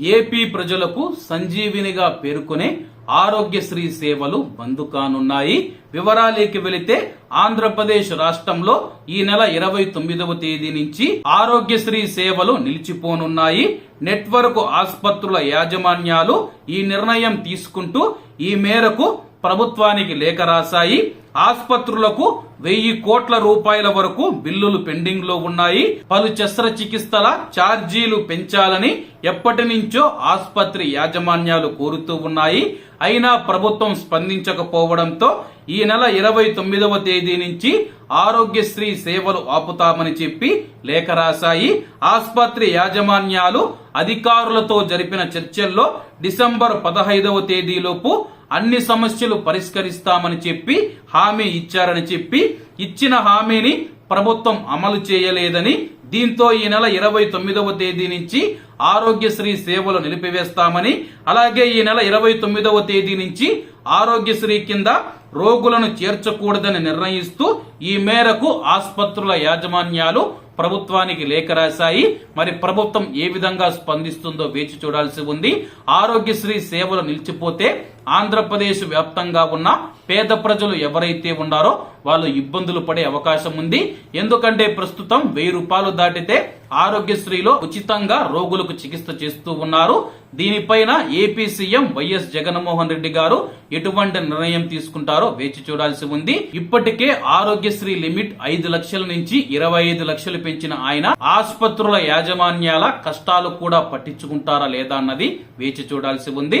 AP ప్రజలకు సంజీవినిగా పేర్కొనే ఆరోగ్యశ్రీ సేవలు బంద్ కానున్నాయి వివరాలకి వెళితే ఆంధ్రప్రదేశ్ రాష్ట్రంలో ఈ నెల ఇరవై తొమ్మిదవ తేదీ నుంచి ఆరోగ్యశ్రీ సేవలు నిలిచిపోనున్నాయి. నెట్వర్క్ ఆసుపత్రుల యాజమాన్యాలు ఈ నిర్ణయం తీసుకుంటూ ఈ మేరకు ప్రభుత్వానికి లేఖ రాశాయి. ఆసుపత్రులకు వెయ్యి కోట్ల రూపాయల వరకు బిల్లులు పెండింగ్లో ఉన్నాయి. పలు శస్త్రచికిత్సల ఛార్జీలు పెంచాలని ఎప్పటి నుంచో ఆసుపత్రి యాజమాన్యాలు కోరుతూ ఉన్నాయి. అయినా ప్రభుత్వం స్పందించకపోవడంతో ఈ నెల ఇరవై తొమ్మిదవ తేదీ నుంచి ఆరోగ్యశ్రీ సేవలు ఆపుతామని చెప్పి లేఖ రాశాయి. ఆసుపత్రి యాజమాన్యాలు అధికారులతో జరిపిన చర్చల్లో డిసెంబర్ పదహైదవ తేదీలోపు అన్ని సమస్యలు పరిష్కరిస్తామని చెప్పి హామీ ఇచ్చారని చెప్పి ఇచ్చిన హామీని ప్రభుత్వం అమలు చేయలేదని దీంతో ఈ నెల ఇరవై తొమ్మిదవ తేదీ నుంచి ఆరోగ్యశ్రీ సేవలు నిలిపివేస్తామని అలాగే ఈ నెల ఇరవై తొమ్మిదవ తేదీ నుంచి ఆరోగ్యశ్రీ కింద రోగులను చేర్చకూడదని నిర్ణయిస్తూ ఈ మేరకు ఆసుపత్రుల యాజమాన్యాలు ప్రభుత్వానికి లేఖ రాశాయి. మరి ప్రభుత్వం ఏ విధంగా స్పందిస్తుందో వేచి చూడాల్సి ఉంది. ఆరోగ్యశ్రీ సేవలు నిలిచిపోతే ఆంధ్రప్రదేశ్ వ్యాప్తంగా ఉన్న పేద ప్రజలు ఎవరైతే ఉన్నారో వాళ్ళు ఇబ్బందులు పడే అవకాశం ఉంది. ఎందుకంటే ప్రస్తుతం వెయ్యి రూపాయలు దాటితే ఆరోగ్యశ్రీలో ఉచితంగా రోగులకు చికిత్స చేస్తూ ఉన్నారు. దీనిపైన AP CM YS Jaganmohan Reddy garu ఎటువంటి నిర్ణయం తీసుకుంటారో వేచి చూడాల్సి ఉంది. ఇప్పటికే ఆరోగ్య ఆరోగ్యశ్రీ లిమిట్ ఐదు లక్షల నుంచి ఇరవై ఐదు లక్షలు పెంచిన ఆయన ఆసుపత్రుల యాజమాన్యాల కష్టాలు కూడా పట్టించుకుంటారా లేదా అన్నది వేచి చూడాల్సి ఉంది.